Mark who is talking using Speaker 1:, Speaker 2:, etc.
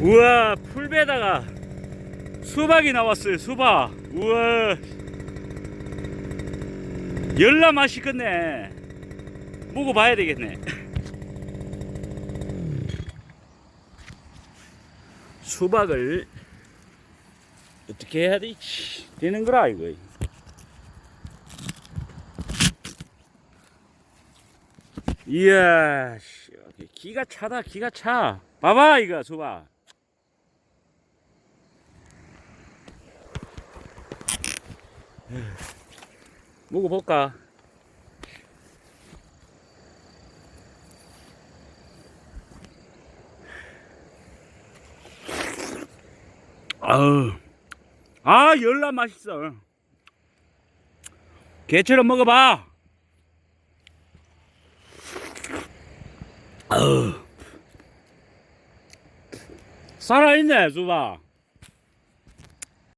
Speaker 1: 우와 풀베다가 수박이 나왔어요 수박. 우와. 열나 맛있겠네. 먹어봐야 되겠네. 수박을 어떻게 해야 되, 되는 거라 이거. 이야 씨, 기가 차다 기가 차. 봐봐 이거 수박 먹어볼까? 아우, 아 열나 맛있어. 개처럼 먹어봐. 아우, 살아있네 수박.